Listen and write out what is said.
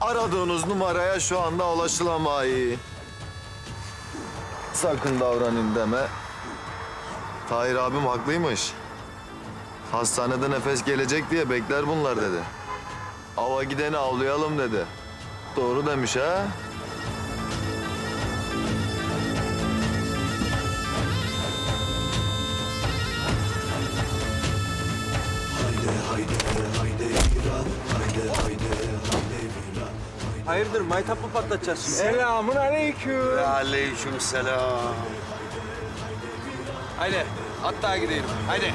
Aradığınız numaraya şu anda ulaşılamayı. Sakın davranın deme. Tahir abim haklıymış. Hastanede nefes gelecek diye bekler bunlar dedi. Ava gideni avlayalım dedi. Doğru demiş ha? Hayırdır maytap mı patlatacağız şimdi? Selamun aleyküm. Aleyküm selam. Haydi hatta gidelim. Haydi.